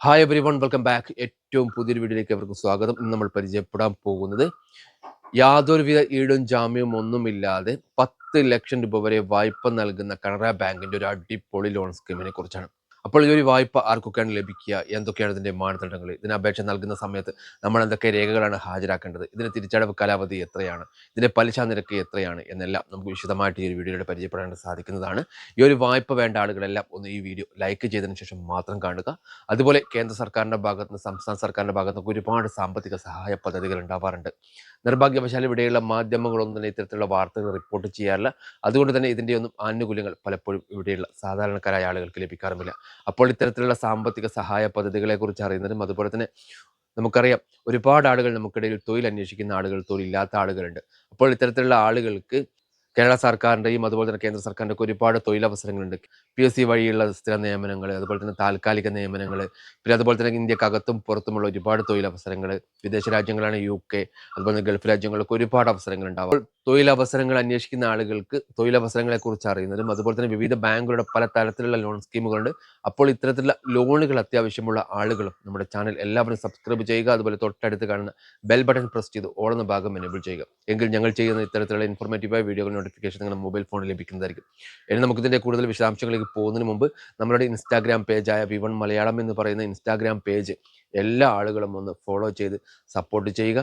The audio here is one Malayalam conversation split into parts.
Hi everyone welcome back ഏറ്റവും പുതിയൊരു വീഡിയോയിലേക്ക് അവർക്ക് സ്വാഗതം. ഇന്ന് നമ്മൾ പരിചയപ്പെടാൻ പോകുന്നത് യാതൊരുവിധ ഈടും ജാമ്യവും ഒന്നുമില്ലാതെ പത്ത് ലക്ഷം രൂപ വരെ വായ്പ നൽകുന്ന കനറ ബാങ്കിന്റെ ഒരു അടിപൊളി ലോൺ സ്കീമിനെ കുറിച്ചാണ്. അപ്പോൾ ഈ ഒരു വായ്പ ആർക്കൊക്കെയാണ് ലഭിക്കുക? എന്തൊക്കെയാണ് ഇതിന്റെ മാനദണ്ഡങ്ങൾ? ഇതിന് അപേക്ഷ നൽകുന്ന സമയത്ത് നമ്മൾ എന്തൊക്കെ രേഖകളാണ് ഹാജരാക്കേണ്ടത്? ഇതിന് തിരിച്ചടവ് കാലാവധി എത്രയാണ്? ഇതിന്റെ പലിശ നിരക്ക് എത്രയാണ്? എന്നെല്ലാം നമുക്ക് വിശദമായിട്ട് ഈ ഒരു വീഡിയോയിലൂടെ പരിചയപ്പെടാൻ സാധിക്കുന്നതാണ്. ഈ ഒരു വായ്പ വേണ്ട ആളുകളെല്ലാം ഒന്ന് ഈ വീഡിയോ ലൈക്ക് ചെയ്തതിന് ശേഷം മാത്രം കാണുക. അതുപോലെ കേന്ദ്ര സർക്കാരിന്റെ ഭാഗത്ത് നിന്ന് സംസ്ഥാന സർക്കാരിന്റെ ഭാഗത്ത് നിന്ന് ഒരുപാട് സാമ്പത്തിക സഹായ പദ്ധതികൾ ഉണ്ടാവാറുണ്ട്. നിർഭാഗ്യവശാൽ ഇവിടെയുള്ള മാധ്യമങ്ങളൊന്നും തന്നെ ഇത്തരത്തിലുള്ള വാർത്തകൾ റിപ്പോർട്ട് ചെയ്യാറില്ല. അതുകൊണ്ട് തന്നെ ഇതിന്റെ ഒന്നും ആനുകൂല്യങ്ങൾ പലപ്പോഴും ഇവിടെയുള്ള സാധാരണക്കാരായ ആളുകൾക്ക് ലഭിക്കാറുമില്ല. അപ്പോൾ ഇത്തരത്തിലുള്ള സാമ്പത്തിക സഹായ പദ്ധതികളെ കുറിച്ച് അറിയുന്നതും അതുപോലെ തന്നെ നമുക്കറിയാം ഒരുപാട് ആളുകൾ നമുക്കിടയിൽ തൊഴിൽ അന്വേഷിക്കുന്ന ആളുകൾ തൊഴിലില്ലാത്ത ആളുകളുണ്ട്. അപ്പോൾ ഇത്തരത്തിലുള്ള ആളുകൾക്ക് കേരള സർക്കാരിന്റെയും അതുപോലെ തന്നെ കേന്ദ്ര സർക്കാരിന്റെ ഒക്കെ ഒരുപാട് തൊഴിലവസരങ്ങളുണ്ട്. പി എസ് സി വഴിയുള്ള സ്ഥിര നിയമനങ്ങൾ അതുപോലെ തന്നെ താൽക്കാലിക നിയമനങ്ങൾ പിന്നെ അതുപോലെ തന്നെ ഇന്ത്യക്കകത്തും പുറത്തുമുള്ള ഒരുപാട് തൊഴിലവസരങ്ങൾ വിദേശ രാജ്യങ്ങളാണ് യു കെ അതുപോലെ തന്നെ ഗൾഫ് രാജ്യങ്ങളൊക്കെ ഒരുപാട് അവസരങ്ങൾ ഉണ്ടാവും തൊഴിലവസരങ്ങൾ അന്വേഷിക്കുന്ന ആളുകൾക്ക് തൊഴിലവസരങ്ങളെ കുറിച്ച് അറിയുന്നതും അതുപോലെ തന്നെ വിവിധ ബാങ്കുകളുടെ പല തരത്തിലുള്ള ലോൺ സ്കീമുകളുണ്ട്. അപ്പോൾ ഇത്തരത്തിലുള്ള ലോണുകൾ അത്യാവശ്യമുള്ള ആളുകളും നമ്മുടെ ചാനൽ എല്ലാവരും സബ്സ്ക്രൈബ് ചെയ്യുക അതുപോലെ തൊട്ടടുത്ത് കാണുന്ന ബെൽ ബട്ടൺ പ്രസ് ചെയ്ത് ഓളുന്ന ഭാഗം എനേബിൾ ചെയ്യുക. എങ്കിൽ ഞങ്ങൾ ചെയ്യുന്ന ഇത്തരത്തിലുള്ള ഇൻഫോർമേറ്റീവായ വീഡിയോകൾ നോട്ടിഫിക്കേഷൻ നിങ്ങളുടെ മൊബൈൽ ഫോണിൽ ലഭിക്കുന്നതായിരിക്കും. ഇനി നമുക്കിതിന്റെ കൂടുതൽ വിശദാംശങ്ങളിലേക്ക് പോകുന്നതിന് മുമ്പ് നമ്മുടെ ഇൻസ്റ്റാഗ്രാം പേജായ വി വൺ മലയാളം എന്ന് പറയുന്ന ഇൻസ്റ്റാഗ്രാം പേജ് എല്ലാ ആളുകളും ഒന്ന് ഫോളോ ചെയ്ത് സപ്പോർട്ട് ചെയ്യുക.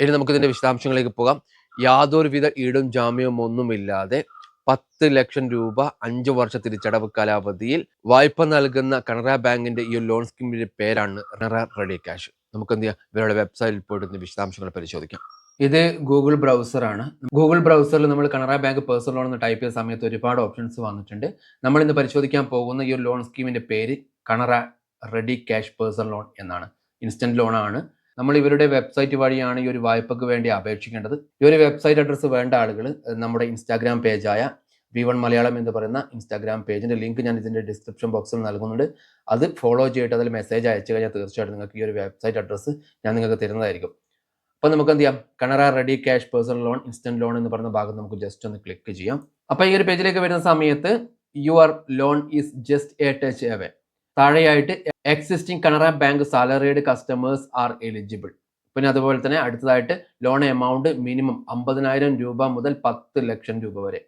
ഇനി നമുക്കിതിന്റെ വിശദാംശങ്ങളിലേക്ക് പോകാം. യാതൊരുവിധ ഈടും ജാമ്യവും ഒന്നുമില്ലാതെ പത്ത് ലക്ഷം രൂപ അഞ്ചു വർഷ തിരിച്ചടവ് കാലാവധിയിൽ വായ്പ നൽകുന്ന കനറ ബാങ്കിന്റെ ഈ ലോൺ സ്കീമിന്റെ പേരാണ് കനറ റെഡി ക്യാഷ്. നമുക്ക് എന്ത് ചെയ്യാം? ഇവരുടെ വെബ്സൈറ്റിൽ പോയിട്ട് വിശദാംശങ്ങൾ പരിശോധിക്കാം. ഇത് ഗൂഗിൾ ബ്രൗസർ ആണ്. ഗൂഗിൾ ബ്രൗസറിൽ നമ്മൾ കനറ ബാങ്ക് പേഴ്സണൽ ലോൺ എന്ന് ടൈപ്പ് ചെയ്ത സമയത്ത് ഒരുപാട് ഓപ്ഷൻസ് വന്നിട്ടുണ്ട്. നമ്മൾ ഇന്ന് പരിശോധിക്കാൻ പോകുന്ന ഈ ഒരു ലോൺ സ്കീമിന്റെ പേര് Canara ready cash personal loan എന്നാണ്. ഇൻസ്റ്റന്റ് ലോൺ ആണ്. നമ്മൾ ഇവരുടെ വെബ്സൈറ്റ് വഴിയാണ് ഈ ഒരു വായ്പക്ക് വേണ്ടി അപേക്ഷിക്കേണ്ടത്. ഈ ഒരു വെബ്സൈറ്റ് അഡ്രസ്സ് വേണ്ട ആളുകൾ നമ്മുടെ ഇൻസ്റ്റാഗ്രാം പേജായ വി വൺ മലയാളം എന്ന് പറയുന്ന ഇൻസ്റ്റാഗ്രാം പേജിന്റെ ലിങ്ക് ഞാൻ ഇതിന്റെ ഡിസ്ക്രിപ്ഷൻ ബോക്സിൽ നൽകുന്നുണ്ട്. അത് ഫോളോ ചെയ്തിട്ട് അതിൽ മെസ്സേജ് അയച്ചു കഴിഞ്ഞാൽ തീർച്ചയായിട്ടും നിങ്ങൾക്ക് ഈ ഒരു വെബ്സൈറ്റ് അഡ്രസ്സ് ഞാൻ നിങ്ങൾക്ക് തരുന്നതായിരിക്കും. അപ്പോൾ നമുക്ക് എന്ത് ചെയ്യാം? Canara ready cash personal loan instant loan എന്ന് പറയുന്ന ഭാഗം നമുക്ക് ജസ്റ്റ് ഒന്ന് ക്ലിക്ക് ചെയ്യാം. അപ്പോൾ ഈ ഒരു പേജിലേക്ക് വരുന്ന സമയത്ത് your loan is just a touch away താഴെയായിട്ട് existing Canara bank salaried customers are eligible പിന്നെ അതുപോലെ തന്നെ അടുത്തതായിട്ട് ലോൺ എമൗണ്ട് മിനിമം അമ്പതിനായിരം രൂപ മുതൽ പത്ത് ലക്ഷം രൂപ വരെ.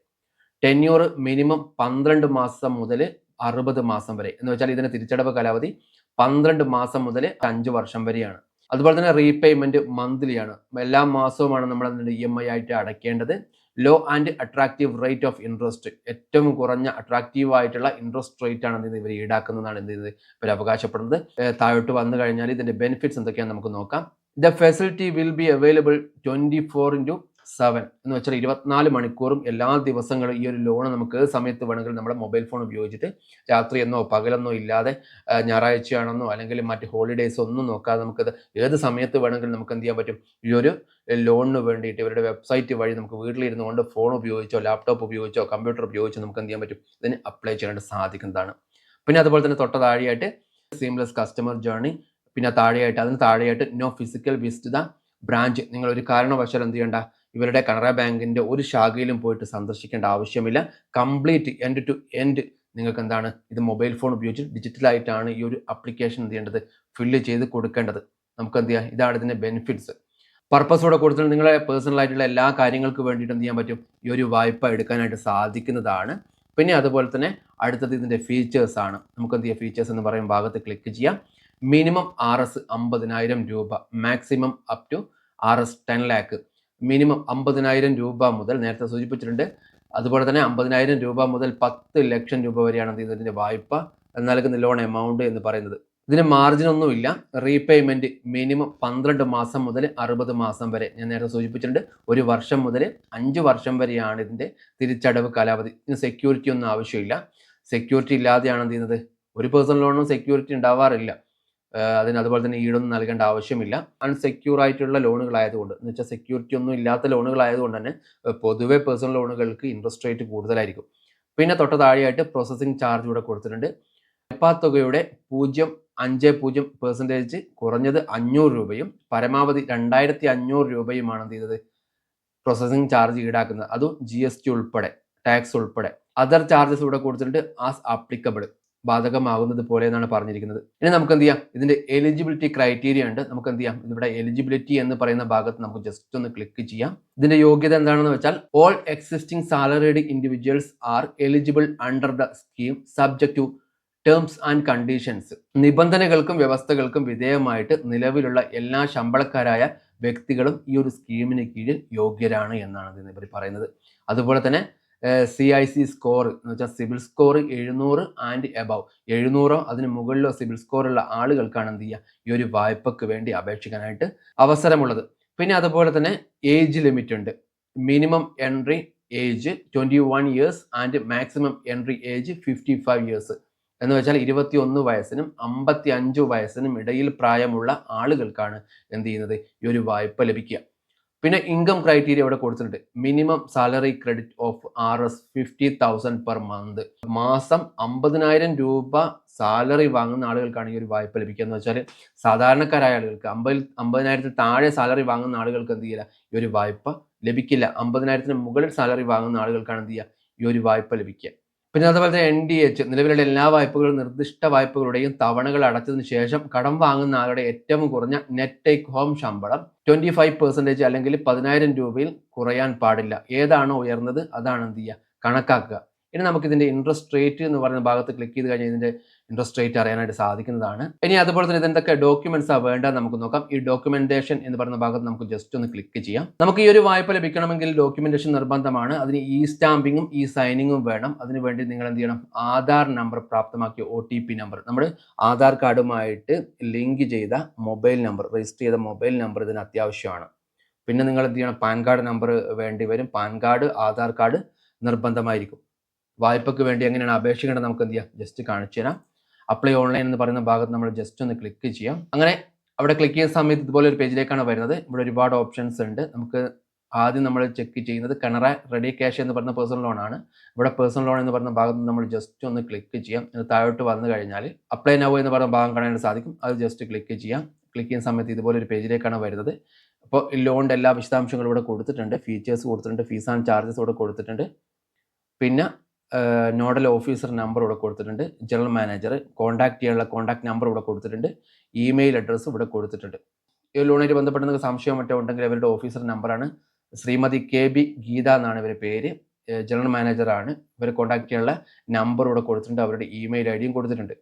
ടെന്യൂർ മിനിമം പന്ത്രണ്ട് മാസം മുതൽ അറുപത് മാസം വരെ. എന്ന് വെച്ചാൽ ഇതിന്റെ തിരിച്ചടവ് കാലാവധി പന്ത്രണ്ട് മാസം മുതൽ അഞ്ച് വർഷം വരെയാണ്. അതുപോലെ തന്നെ റീപേയ്മെന്റ് മന്ത്ലിയാണ് എല്ലാ മാസവുമാണ് നമ്മൾ ഇ എം ഐ ആയിട്ട് അടയ്ക്കേണ്ടത്. Low and attractive rate of interest ഏറ്റവും കുറഞ്ഞ അട്രാക്റ്റീവ് ആയിട്ടുള്ള ഇൻട്രസ്റ്റ് റേറ്റ് ആണ് ഇവർ ഈടാക്കുന്നതാണ് എന്ത് ചെയ്ത് ഇവർ അവകാശപ്പെടുന്നത്. താഴോട്ട് വന്നു കഴിഞ്ഞാൽ ഇതിന്റെ ബെനിഫിറ്റ്സ് എന്തൊക്കെയാണെന്ന് നമുക്ക് നോക്കാം. The facility will be available twenty four into seven എന്ന് വെച്ചാൽ ഇരുപത്തിനാല് മണിക്കൂറും എല്ലാ ദിവസങ്ങളും ഈ ഒരു ലോൺ നമുക്ക് സമയത്ത് വേണമെങ്കിലും നമ്മുടെ മൊബൈൽ ഫോൺ ഉപയോഗിച്ചിട്ട് രാത്രി എന്നോ പകലെന്നോ ഇല്ലാതെ ഞായറാഴ്ചയാണെന്നോ അല്ലെങ്കിൽ മറ്റ് ഹോളിഡേയ്സ് ഒന്നും നോക്കാതെ നമുക്കത് ഏത് സമയത്ത് വേണമെങ്കിലും നമുക്ക് എന്ത് ചെയ്യാൻ പറ്റും? ഈ ഒരു ലോണിന് വേണ്ടിയിട്ട് ഇവരുടെ വെബ്സൈറ്റ് വഴി നമുക്ക് വീട്ടിലിരുന്ന് കൊണ്ട് ഫോൺ ഉപയോഗിച്ചോ ലാപ്ടോപ്പ് ഉപയോഗിച്ചോ കമ്പ്യൂട്ടർ ഉപയോഗിച്ചോ നമുക്ക് എന്ത് ചെയ്യാൻ പറ്റും? ഇതിന് അപ്ലൈ ചെയ്യാനായിട്ട് സാധിക്കുന്നതാണ് പിന്നെ അതുപോലെ തന്നെ തൊട്ട താഴെയായിട്ട് സീംലെസ് കസ്റ്റമർ ജേർണി പിന്നെ താഴെയായിട്ട് അതിന് താഴെയായിട്ട് no physical visit the branch നിങ്ങൾ ഒരു കാരണവശാലും എന്ത് ചെയ്യണ്ട? ഇവരുടെ കനറ ബാങ്കിന്റെ ഒരു ശാഖയിലും പോയിട്ട് സന്ദർശിക്കേണ്ട ആവശ്യമില്ല. കംപ്ലീറ്റ് എൻഡ് ടു എൻഡ് നിങ്ങൾക്ക് എന്താണ് ഇത് മൊബൈൽ ഫോൺ ഉപയോഗിച്ച് ഡിജിറ്റലായിട്ടാണ് ഈ ഒരു അപ്ലിക്കേഷൻ എന്ത് ചെയ്യേണ്ടത്? ഫില്ല് ചെയ്ത് കൊടുക്കേണ്ടത്. നമുക്ക് എന്ത് ചെയ്യാം? ഇതാണ് ഇതിന്റെ ബെനിഫിറ്റ്സ് പർപ്പസോടെ കൊടുത്തിട്ട് നിങ്ങളെ പേഴ്സണൽ ആയിട്ടുള്ള എല്ലാ കാര്യങ്ങൾക്ക് വേണ്ടിയിട്ട് എന്ത് ചെയ്യാൻ പറ്റും? ഈ ഒരു വായ്പ എടുക്കാനായിട്ട് സാധിക്കുന്നതാണ്. പിന്നെ അതുപോലെ തന്നെ അടുത്തത് ഇതിന്റെ ഫീച്ചേഴ്സ് ആണ്. നമുക്ക് എന്ത് ചെയ്യാം? ഫീച്ചേഴ്സ് എന്ന് പറയുന്ന ഭാഗത്ത് ക്ലിക്ക് ചെയ്യാം. മിനിമം ആർ എസ് അമ്പതിനായിരം രൂപ. Maximum up to R S ten lakh minimum അമ്പതിനായിരം രൂപ മുതൽ നേരത്തെ സൂചിപ്പിച്ചിട്ടുണ്ട്. അതുപോലെ തന്നെ അമ്പതിനായിരം രൂപ മുതൽ പത്ത് ലക്ഷം രൂപ വരെയാണ് ഇതിന്റെ വായ്പ നൽകുന്ന ലോൺ എമൗണ്ട് എന്ന് പറയുന്നത്. ഇതിന് മാർജിൻ ഒന്നുമില്ല. റീപേയ്മെന്റ് മിനിമം പന്ത്രണ്ട് മാസം മുതൽ അറുപത് മാസം വരെ. ഞാൻ നേരത്തെ സൂചിപ്പിച്ചിട്ടുണ്ട്. ഒരു വർഷം മുതൽ അഞ്ച് വർഷം വരെയാണ് ഇതിന്റെ തിരിച്ചടവ് കാലാവധി. ഇതിന് സെക്യൂരിറ്റി ഒന്നും ആവശ്യമില്ല. സെക്യൂരിറ്റി ഇല്ലാതെയാണ് എന്ത് ചെയ്യുന്നത്? ഒരു പേഴ്സണൽ ലോണും സെക്യൂരിറ്റി ഉണ്ടാവാറില്ല. അതിന് അതുപോലെ തന്നെ ഈടൊന്നും നൽകേണ്ട ആവശ്യമില്ല. അൺസെക്യൂർ ആയിട്ടുള്ള ലോണുകളായതുകൊണ്ട് എന്ന് വെച്ചാൽ സെക്യൂരിറ്റി ഒന്നും ഇല്ലാത്ത ലോണുകളായതുകൊണ്ട് തന്നെ പൊതുവേ പേഴ്സണൽ ലോണുകൾക്ക് ഇൻട്രസ്റ്റ് റേറ്റ് കൂടുതലായിരിക്കും. പിന്നെ തൊട്ട് താഴെയായിട്ട് പ്രോസസ്സിംഗ് ചാർജ് ഇവിടെ കൊടുത്തിട്ടുണ്ട്. വായ്പാ തുകയുടെ പൂജ്യം അഞ്ച് പൂജ്യം പെർസെന്റേജ് കുറഞ്ഞത് അഞ്ഞൂറ് രൂപയും പരമാവധി രണ്ടായിരത്തി അഞ്ഞൂറ് രൂപയുമാണ് എന്ത് ചെയ്തത്? പ്രോസസ്സിംഗ് ചാർജ് ഈടാക്കുന്നത്. അതും ജി എസ് ടി ഉൾപ്പെടെ ടാക്സ് ഉൾപ്പെടെ. അതർ ചാർജസ് ഇവിടെ കൊടുത്തിട്ടുണ്ട് ആസ് ആപ്ലിക്കബിൾ ബാധകമാകുന്നത് പോലെ എന്നാണ് പറഞ്ഞിരിക്കുന്നത്. ഇനി നമുക്ക് എന്ത് ചെയ്യാം? ഇതിന്റെ എലിജിബിലിറ്റി ക്രൈറ്റീരിയ ഉണ്ട്. നമുക്ക് എന്ത് ചെയ്യാം? ഇവിടെ എലിജിബിലിറ്റി എന്ന് പറയുന്ന ഭാഗത്ത് നമുക്ക് ജസ്റ്റ് ഒന്ന് ക്ലിക്ക് ചെയ്യാം. ഇതിന്റെ യോഗ്യത എന്താണെന്ന് വെച്ചാൽ all existing salaried individuals are eligible under the scheme subject to terms and conditions നിബന്ധനകൾക്കും വ്യവസ്ഥകൾക്കും വിധേയമായിട്ട് നിലവിലുള്ള എല്ലാ ശമ്പളക്കാരായ വ്യക്തികളും ഈ ഒരു സ്കീമിന് കീഴിൽ യോഗ്യരാണ് എന്നാണ് ഇവർ പറയുന്നത്. അതുപോലെ തന്നെ സി ഐ സി സ്കോർ എന്ന് വെച്ചാൽ സിബിൽ സ്കോർ എഴുന്നൂറ് ആൻഡ് എബവ് എഴുന്നൂറോ അതിന് മുകളിലോ സിബിൽ ഉള്ള ആളുകൾക്കാണ് എന്ത് ചെയ്യുക ഈ ഒരു വായ്പക്ക് വേണ്ടി അപേക്ഷിക്കാനായിട്ട് അവസരമുള്ളത്. പിന്നെ അതുപോലെ തന്നെ ഏജ് ലിമിറ്റ് ഉണ്ട്. Minimum entry age twenty one years and maximum entry age fifty five years എന്ന് വെച്ചാൽ ഇരുപത്തി ഒന്ന് വയസ്സിനും അമ്പത്തി അഞ്ച് വയസ്സിനും ഇടയിൽ പ്രായമുള്ള ആളുകൾക്കാണ് എന്ത് ചെയ്യുന്നത്? ഈ ഒരു വായ്പ ലഭിക്കുക. പിന്നെ ഇൻകം ക്രൈറ്റീരിയ ഇവിടെ കൊടുത്തിട്ടുണ്ട്. Minimum salary credit of R S fifty thousand per month മാസം അമ്പതിനായിരം രൂപ സാലറി വാങ്ങുന്ന ആളുകൾക്കാണ് ഈ ഒരു വായ്പ ലഭിക്കുക. എന്ന് വെച്ചാൽ സാധാരണക്കാരായ ആളുകൾക്ക് അമ്പതിൽ അമ്പതിനായിരത്തിൽ താഴെ സാലറി വാങ്ങുന്ന ആളുകൾക്ക് എന്ത് ചെയ്യില്ല ഈ ഒരു വായ്പ ലഭിക്കില്ല. അമ്പതിനായിരത്തിന് മുകളിൽ സാലറി വാങ്ങുന്ന ആളുകൾക്കാണ് എന്ത് ചെയ്യുക ഈ ഒരു വായ്പ ലഭിക്കുക. പിന്നെ അതുപോലെ തന്നെ എൻ ഡി എച്ച് നിലവിലുള്ള എല്ലാ വായ്പകളും നിർദ്ദിഷ്ട വായ്പകളുടെയും തവണകൾ അടച്ചതിന് ശേഷം കടം വാങ്ങുന്ന ആളുടെ ഏറ്റവും കുറഞ്ഞ നെറ്റ് ടേക്ക് ഹോം ശമ്പളം ട്വന്റി ഫൈവ് പെർസെന്റേജ് അല്ലെങ്കിൽ പതിനായിരം രൂപയിൽ കുറയാൻ പാടില്ല. ഏതാണോ ഉയർന്നത് അതാണ് എന്ത് ചെയ്യുക? കണക്കാക്കുക. ഇനി നമുക്ക് ഇതിന്റെ ഇൻട്രസ്റ്റ് റേറ്റ് എന്ന് പറയുന്ന ഭാഗത്ത് ക്ലിക്ക് ചെയ്ത് കഴിഞ്ഞാൽ ഇതിന്റെ ഇൻട്രസ്റ്റ് റേറ്റ് അറിയാനായിട്ട് സാധിക്കുന്നതാണ്. ഇനി അതുപോലെ തന്നെ ഇതെന്തൊക്കെ ഡോക്യുമെന്റ്സ് ആ വേണ്ട നമുക്ക് നോക്കാം. ഈ ഡോക്യുമെന്റേഷൻ എന്ന് പറയുന്ന ഭാഗത്ത് നമുക്ക് ജസ്റ്റ് ഒന്ന് ക്ലിക്ക് ചെയ്യാം. നമുക്ക് ഈ ഒരു വായ്പ ലഭിക്കണമെങ്കിൽ ഡോക്യുമെന്റേഷൻ നിർബന്ധമാണ്. അതിന് ഇ സ്റ്റാമ്പിങ്ങും ഇ സൈനിങ്ങും വേണം അതിനുവേണ്ടി നിങ്ങൾ എന്ത് ചെയ്യണം? ആധാർ നമ്പർ പ്രാപ്തമാക്കിയ ഒ ടി പി നമ്പർ നമ്മുടെ ആധാർ കാർഡുമായിട്ട് ലിങ്ക് ചെയ്ത മൊബൈൽ നമ്പർ രജിസ്റ്റർ ചെയ്ത മൊബൈൽ നമ്പർ ഇതിന് അത്യാവശ്യമാണ്. പിന്നെ നിങ്ങൾ എന്ത് ചെയ്യണം? പാൻ കാർഡ് നമ്പർ വേണ്ടി വരും. പാൻ കാർഡ് ആധാർ കാർഡ് നിർബന്ധമായിരിക്കും. വായ്പക്ക് വേണ്ടി എങ്ങനെയാണ് അപേക്ഷിക്കേണ്ടത്? നമുക്ക് എന്ത് ചെയ്യാം? ജസ്റ്റ് കാണിച്ചു തരാം. അപ്ലൈ ഓൺലൈൻ എന്ന് പറയുന്ന ഭാഗത്ത് നമ്മൾ ജസ്റ്റ് ഒന്ന് ക്ലിക്ക് ചെയ്യാം. അങ്ങനെ അവിടെ ക്ലിക്ക് ചെയ്യുന്ന സമയത്ത് ഇതുപോലെ ഒരു പേജിലേക്കാണ് വരുന്നത്. ഇവിടെ ഒരുപാട് ഓപ്ഷൻസ് ഉണ്ട്. നമുക്ക് ആദ്യം നമ്മൾ ചെക്ക് ചെയ്യുന്നത് കനറ റെഡി ക്യാഷ് എന്ന് പറയുന്ന പേഴ്സണൽ ലോൺ ആണ്. ഇവിടെ പേഴ്സണൽ ലോൺ എന്ന് പറയുന്ന ഭാഗത്ത് നമ്മൾ ജസ്റ്റ് ഒന്ന് ക്ലിക്ക് ചെയ്യാം. ഇത് താഴോട്ട് വന്നു കഴിഞ്ഞാൽ അപ്ലൈ നവോ എന്ന് പറയുന്ന ഭാഗം കാണാൻ സാധിക്കും. അത് ജസ്റ്റ് ക്ലിക്ക് ചെയ്യാം. ക്ലിക്ക് ചെയ്യുന്ന സമയത്ത് ഇതുപോലെ ഒരു പേജിലേക്കാണ് വരുന്നത്. അപ്പോൾ ഈ ലോണിന്റെ എല്ലാ വിശദാംശങ്ങളും ഇവിടെ കൊടുത്തിട്ടുണ്ട്. ഫീച്ചേഴ്സ് കൊടുത്തിട്ടുണ്ട്. ഫീസ് ആൻഡ് ചാർജസ് ഇവിടെ കൊടുത്തിട്ടുണ്ട്. പിന്നെ നോഡൽ ഓഫീസർ നമ്പർ ഇവിടെ കൊടുത്തിട്ടുണ്ട്. ജനറൽ മാനേജർ കോൺടാക്ട് ചെയ്യാനുള്ള കോൺടാക്ട് നമ്പർ ഇവിടെ കൊടുത്തിട്ടുണ്ട്. ഇമെയിൽ അഡ്രസ്സ് ഇവിടെ കൊടുത്തിട്ടുണ്ട്. ഈ ലോണായിട്ട് ബന്ധപ്പെട്ട നിങ്ങൾക്ക് സംശയം മറ്റോ ഉണ്ടെങ്കിൽ അവരുടെ ഓഫീസർ നമ്പറാണ് ശ്രീമതി കെ ബി ഗീത എന്നാണ് ഇവരുടെ പേര്. ജനറൽ മാനേജറാണ് ഇവരെ കോൺടാക്ട് ചെയ്യാനുള്ള നമ്പർ ഇവിടെ കൊടുത്തിട്ടുണ്ട്. അവരുടെ ഇമെയിൽ ഐ ഡിയും കൊടുത്തിട്ടുണ്ട്.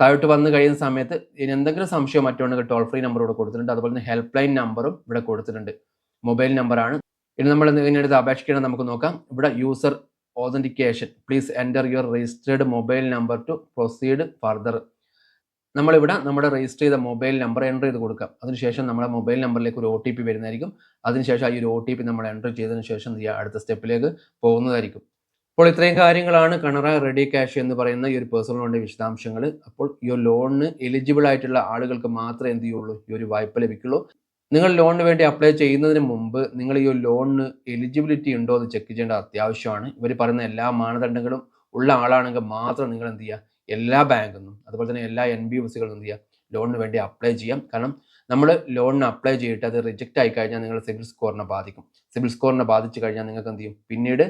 താഴോട്ട് വന്ന് കഴിയുന്ന സമയത്ത് ഇനി എന്തെങ്കിലും സംശയം മറ്റോ ഉണ്ടെങ്കിൽ ടോൾ ഫ്രീ നമ്പർ ഇവിടെ കൊടുത്തിട്ടുണ്ട്. അതുപോലെ തന്നെ ഹെൽപ്പ് ലൈൻ നമ്പറും ഇവിടെ കൊടുത്തിട്ടുണ്ട്. മൊബൈൽ നമ്പറാണ് ഇനി നമ്മൾ ഇതിനടുത്ത് അപേക്ഷിക്കണം നമുക്ക് നോക്കാം. ഇവിടെ user authentication please enter your registered mobile number to proceed further നമ്മളിവിടെ നമ്മുടെ രജിസ്റ്റർ ചെയ്ത മൊബൈൽ നമ്പർ എന്റർ ചെയ്ത് കൊടുക്കാം. അതിനുശേഷം നമ്മുടെ മൊബൈൽ നമ്പറിലേക്ക് ഒരു ഒ ടി പി വരുന്നതായിരിക്കും. അതിനുശേഷം ഈ ഒരു ഒ ടി പി നമ്മൾ എന്റർ ചെയ്തതിന് ശേഷം അടുത്ത സ്റ്റെപ്പിലേക്ക് പോകുന്നതായിരിക്കും. അപ്പോൾ ഇത്രയും കാര്യങ്ങളാണ് കണറ റെഡി ക്യാഷ് എന്ന് പറയുന്ന ഈ ഒരു പേഴ്സണൽ ലോണിന്റെ വിശദാംശങ്ങൾ. അപ്പോൾ ഈ ലോണിന് എലിജിബിൾ ആയിട്ടുള്ള ആളുകൾക്ക് മാത്രമേ എന്ത് ചെയ്യുള്ളൂ? ഈ ഒരു വായ്പ ലഭിക്കുള്ളൂ. നിങ്ങൾ ലോണിന് വേണ്ടി അപ്ലൈ ചെയ്യുന്നതിന് മുമ്പ് നിങ്ങൾ ഈ ലോണിന് എലിജിബിലിറ്റി ഉണ്ടോ എന്ന് ചെക്ക് ചെയ്യേണ്ട അത്യാവശ്യമാണ്. ഇവർ പറയുന്ന എല്ലാ മാനദണ്ഡങ്ങളും ഉള്ള ആളാണെങ്കിൽ മാത്രം നിങ്ങൾ എന്ത് ചെയ്യുക? എല്ലാ ബാങ്കിൽ നിന്നും അതുപോലെ തന്നെ എല്ലാ എൻ ബി എഫ് സികളും എന്ത് ചെയ്യുക? ലോണിന് വേണ്ടി അപ്ലൈ ചെയ്യാം കാരണം നമ്മൾ ലോണിന് അപ്ലൈ ചെയ്തിട്ട് അത് റിജക്റ്റ് ആയി കഴിഞ്ഞാൽ നിങ്ങളുടെ സിബിൽ സ്കോറിനെ ബാധിക്കും. സിബിൽ സ്കോറിനെ ബാധിച്ചു കഴിഞ്ഞാൽ നിങ്ങൾക്ക് എന്ത് ചെയ്യും? പിന്നീട്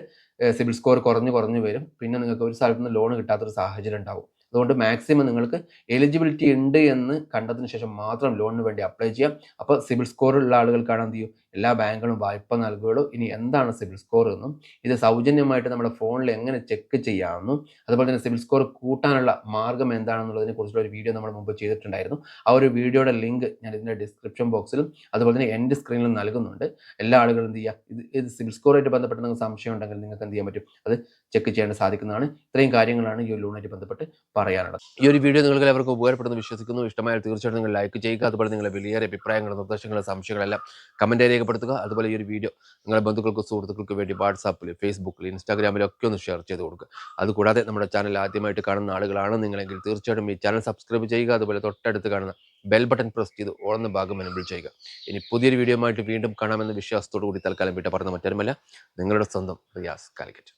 സിബിൽ സ്കോർ കുറഞ്ഞ് കുറഞ്ഞ് വരും. പിന്നെ നിങ്ങൾക്ക് ഒരു സ്ഥലത്ത് നിന്ന് ലോൺ കിട്ടാത്തൊരു സാഹചര്യം ഉണ്ടാവും. അതുകൊണ്ട് മാക്സിമം നിങ്ങൾക്ക് എലിജിബിലിറ്റി ഉണ്ട് എന്ന് കണ്ടതിന് ശേഷം മാത്രം ലോണിന് വേണ്ടി അപ്ലൈ ചെയ്യാം. അപ്പോൾ സിബിൽ സ്കോറുള്ള ആളുകൾക്കാണ് എന്ത് ചെയ്യും? എല്ലാ ബാങ്കുകളും വായ്പ നൽകുകയുള്ളൂ. ഇനി എന്താണ് സിബിൽ സ്കോർ എന്നും? ഇത് സൗജന്യമായിട്ട് നമ്മുടെ ഫോണിൽ എങ്ങനെ ചെക്ക് ചെയ്യാമെന്നും? അതുപോലെ തന്നെ സിബിൽ സ്കോർ കൂട്ടാനുള്ള മാർഗം എന്താണെന്നുള്ളതിനെ കുറിച്ചുള്ള ഒരു വീഡിയോ നമ്മൾ മുമ്പ് ചെയ്തിട്ടുണ്ടായിരുന്നു. ആ ഒരു വീഡിയോയുടെ ലിങ്ക് ഞാൻ ഇതിന്റെ ഡിസ്ക്രിപ്ഷൻ ബോക്സിലും അതുപോലെ തന്നെ എന്റെ സ്ക്രീനിലും നൽകുന്നുണ്ട്. എല്ലാ ആളുകളും എന്ത് ചെയ്യുക? ഇത് ഇത് സിബിൽ സ്കോറുമായിട്ട് ബന്ധപ്പെട്ട് നിങ്ങൾക്ക് സംശയം ഉണ്ടെങ്കിൽ നിങ്ങൾക്ക് എന്ത് ചെയ്യാൻ പറ്റും? അത് ചെക്ക് ചെയ്യാൻ സാധിക്കുന്നതാണ്. ഇത്രയും കാര്യങ്ങളാണ് ഈ ലോണായിട്ട് ബന്ധപ്പെട്ട് പറയാനുള്ളത്. ഈ ഒരു വീഡിയോ നിങ്ങൾക്ക് എല്ലാവർക്കും ഉപകാരപ്പെടുന്നു വിശ്വസിക്കുന്നു. ഇഷ്ടമായാൽ തീർച്ചയായിട്ടും നിങ്ങൾ ലൈക്ക് ചെയ്യുക. അതുപോലെ നിങ്ങളുടെ വലിയ അഭിപ്രായങ്ങൾ നിർദ്ദേശങ്ങൾ സംശയങ്ങളെല്ലാം കമന്റ് രേഖപ്പെടുത്തുക. അതുപോലെ ഈ ഒരു വീഡിയോ നിങ്ങളുടെ ബന്ധുക്കൾക്കും സുഹൃത്തുക്കൾക്കും വേണ്ടി വാട്സാപ്പിൽ ഫേസ്ബുക്കിൽ ഇൻസ്റ്റാഗ്രാമിലും ഒക്കെ ഒന്ന് ഷെയർ ചെയ്ത് കൊടുക്കുക. അതുകൂടാതെ നമ്മുടെ ചാനൽ ആദ്യമായിട്ട് കാണുന്ന ആളുകളാണ് നിങ്ങളെങ്കിൽ തീർച്ചയായിട്ടും ഈ ചാനൽ സബ്സ്ക്രൈബ് ചെയ്യുക. അതുപോലെ തൊട്ടടുത്ത് കാണുന്ന ബെൽ ബട്ടൺ പ്രസ് ചെയ്ത് ഓർന്ന ഭാഗം എനബിൾ ചെയ്യുക. ഇനി പുതിയൊരു വീഡിയോ ആയിട്ട് വീണ്ടും കാണാമെന്ന വിശ്വാസത്തോടു കൂടി തൽക്കാലം വിട്ട പറഞ്ഞ മറ്റാരുമല്ല. നിങ്ങളുടെ സ്വന്തം റിയാസ് കാലിക്കറ്റ്.